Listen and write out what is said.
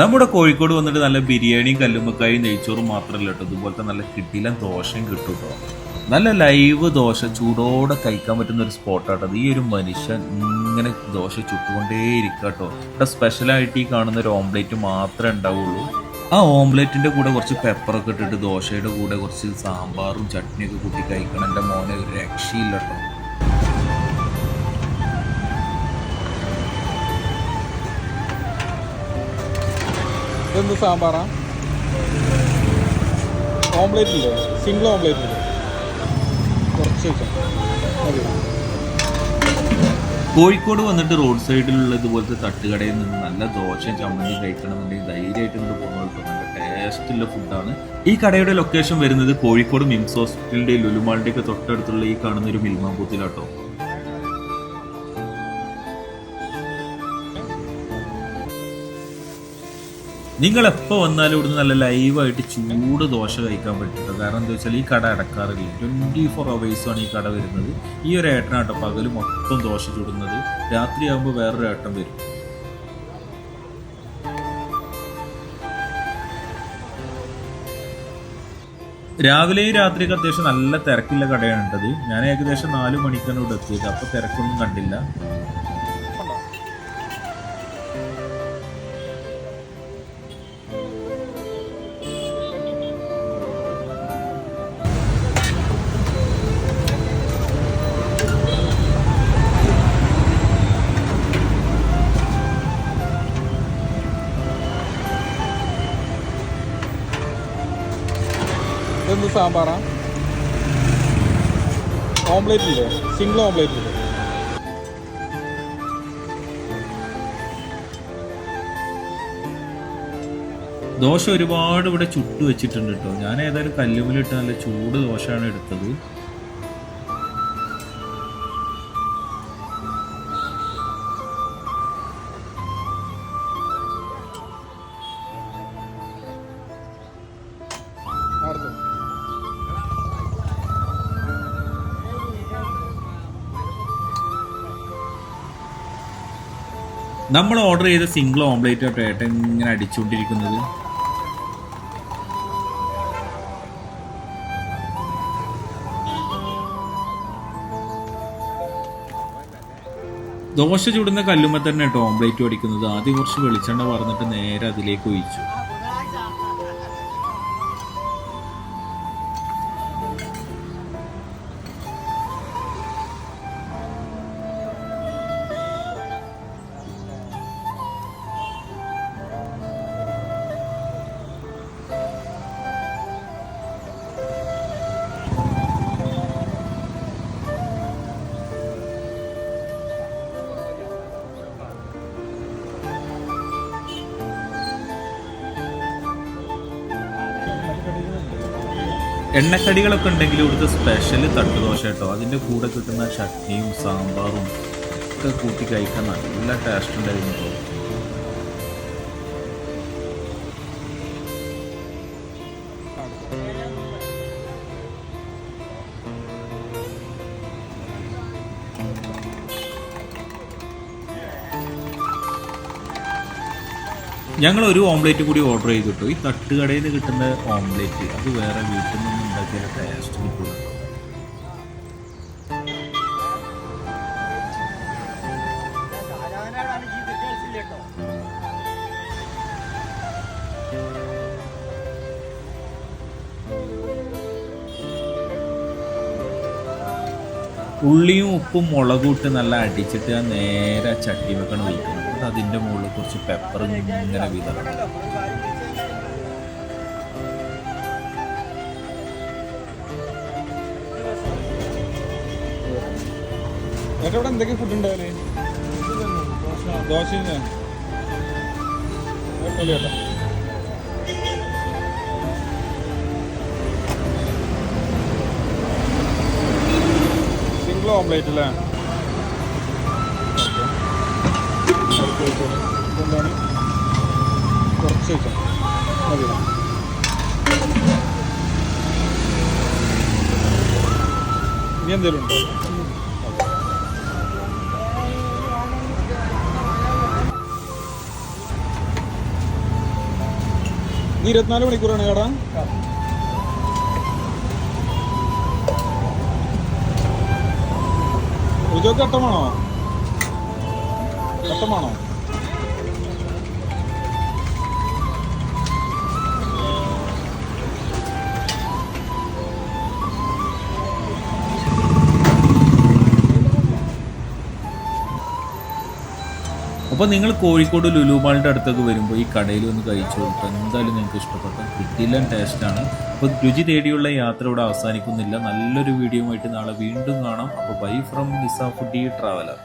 നമ്മുടെ കോഴിക്കോട് വന്നിട്ട് നല്ല ബിരിയാണിയും കല്ലുമ്മക്കായും നെയ്ച്ചോറും മാത്രമല്ല കേട്ടോ. ഇതുപോലത്തെ നല്ല കിട്ടിയില്ല ദോശയും കിട്ടും കേട്ടോ. നല്ല ലൈവ് ദോശ ചൂടോടെ കഴിക്കാൻ പറ്റുന്ന ഒരു സ്പോട്ടാട്ടോ ഈ ഒരു മനുഷ്യൻ ഇങ്ങനെ ദോശ ചുട്ടുകൊണ്ടേ കേട്ടോ. ഇവിടെ സ്പെഷ്യലായിട്ട് ഈ കാണുന്ന ഒരു ഓംലേറ്റ് മാത്രമേ ഉണ്ടാവുള്ളൂ. ആ ഓംലേറ്റിന്റെ കൂടെ കുറച്ച് പെപ്പറൊക്കെ ഇട്ടിട്ട് ദോശയുടെ കൂടെ കുറച്ച് സാമ്പാറും ചട്നിയൊക്കെ കൂട്ടി കഴിക്കണം. എന്റെ മോനെ ഒരു രക്ഷയില്ല കേട്ടോ. ഇതെന്ത് സാമ്പാറാ? ഓംലേറ്റ് ഇല്ലേ? സിംഗിൾ ഓംലേറ്റ് ഇല്ലേ? കുറച്ച് കോഴിക്കോട് വന്നിട്ട് റോഡ് സൈഡിലുള്ള ഇതുപോലത്തെ തട്ടുകടയിൽ നിന്ന് നല്ല ദോശയും ചമ്മന്തി കഴിക്കണമെന്നുണ്ടെങ്കിൽ ധൈര്യമായിട്ട് ഇങ്ങോട്ട് പോകുന്നവർക്ക് നല്ല ടേസ്റ്റുള്ള ഫുഡാണ് ഈ കടയുടെ ലൊക്കേഷൻ വരുന്നത് കോഴിക്കോട് മിംസ് ഹോസ്പിറ്റലിന്റെ ലുലുമാളിന്റെ ഒക്കെ തൊട്ടടുത്തുള്ള ഈ കാണുന്ന ഒരു മിൽമാമ്പൂത്തിലാട്ടോ നിങ്ങൾ എപ്പോൾ വന്നാലും ഇവിടുന്ന് നല്ല ലൈവായിട്ട് ചൂട് ദോശ കഴിക്കാൻ പറ്റില്ല. കാരണം എന്താ വെച്ചാൽ ഈ കട അടക്കാറില്ല. ട്വന്റി ഫോർ അവേഴ്സാണ് ഈ കട വരുന്നത്. ഈ ഒരു ഏട്ടനാട്ടോ പകൽ മൊത്തം ദോശ ചുടുന്നത്. രാത്രിയാകുമ്പോൾ വേറൊരു ഏട്ടൻ വരും. രാവിലെയും രാത്രിയൊക്കെ അത്യാവശ്യം നല്ല തിരക്കുള്ള കടയാണ് ഉണ്ടത് ഞാൻ ഏകദേശം നാല് മണിക്കാണ് ഇവിടെ എത്തിയത്. അപ്പോൾ തിരക്കൊന്നും കണ്ടില്ല. ഇതെന്ത് സാമ്പാറാ? ഓംലേറ്റ് ഇല്ലേ? സിംഗിൾ ഓംലേറ്റ് ഇല്ലേ? ദോശ ഒരുപാട് ഇവിടെ ചുട്ടു വെച്ചിട്ടുണ്ട് കേട്ടോ. ഞാൻ ഏതായാലും കല്ലുമിലിട്ട് നല്ല ചൂട് ദോശയാണ് എടുത്തത്. നമ്മൾ ഓർഡർ ചെയ്ത സിംഗിൾ ഓംലേറ്റ് ആട്ടോ ഏട്ടൻ ഇങ്ങനെ അടിച്ചുകൊണ്ടിരിക്കുന്നത്? ദോശ ചുടുന്ന കല്ലുമ്മ തന്നെ കേട്ടോ ഓംപ്ലേറ്റ് അടിക്കുന്നത്. ആദ്യം കുറച്ച് വെളിച്ചെണ്ണ പറഞ്ഞിട്ട് നേരെ അതിലേക്ക് ഒഴിച്ചു. എണ്ണക്കടികളൊക്കെ ഉണ്ടെങ്കിൽ ഇവിടുത്തെ സ്പെഷ്യൽ തട്ടുദോശ കേട്ടോ. അതിന്റെ കൂടെ കിട്ടുന്ന ചട്നിയും സാമ്പാറും ഒക്കെ കൂട്ടി കഴിക്കാൻ നല്ല ടേസ്റ്റ് ഉണ്ടായിരുന്നു കേട്ടോ ഞങ്ങൾ ഒരു ഓംലേറ്റ് കൂടി ഓർഡർ ചെയ്തിട്ടു. ഈ തട്ടുകടയിൽ നിന്ന് കിട്ടുന്ന ഓംലേറ്റ് അത് വേറെ വീട്ടിൽ നിന്ന് ഉണ്ടാക്കിയ ടേസ്റ്റ് കിട്ടുള്ളൂ ഉള്ളിയും ഉപ്പും മുളകും ഇട്ട് നല്ല അടിച്ചിട്ട് നേരെ ചട്ടി വെക്കണം ഒഴിക്കണം അതിന്റെ മുകളിൽ കുറച്ച് പെപ്പർ ഇങ്ങനെ വിതറണം. എന്നിട്ട് ഇവിടെ എന്തൊക്കെ ഫുഡ് ഉണ്ടാവില്ലേ ദോശ. കേട്ടോ. സിംഗിൾ ഓംലേറ്റ് അല്ലേ? എന്താണ് കുറച്ച് വെച്ചാൽ മതി ഇനി എന്തെങ്കിലും ഉണ്ടോ? ഇത് ഇരുപത്തിനാല് മണിക്കൂറാണ് കട. ചോക്ക് ഘട്ടമാണോ? ഘട്ടമാണോ? അപ്പോൾ നിങ്ങൾ കോഴിക്കോട് ലുലുമാളിന്റെ അടുത്തൊക്കെ വരുമ്പോൾ ഈ കടയിൽ ഒന്ന് കഴിച്ചു കൊടുത്താൽ എന്തായാലും നിങ്ങൾക്ക് ഇഷ്ടപ്പെട്ട കിട്ടില്ല ടേസ്റ്റാണ് അപ്പോൾ രുചി തേടിയുള്ള യാത്ര ഇവിടെ അവസാനിക്കുന്നില്ല. നല്ലൊരു വീഡിയോ ആയിട്ട് നാളെ വീണ്ടും കാണാം. അപ്പോൾ bye from Nisa foodie traveller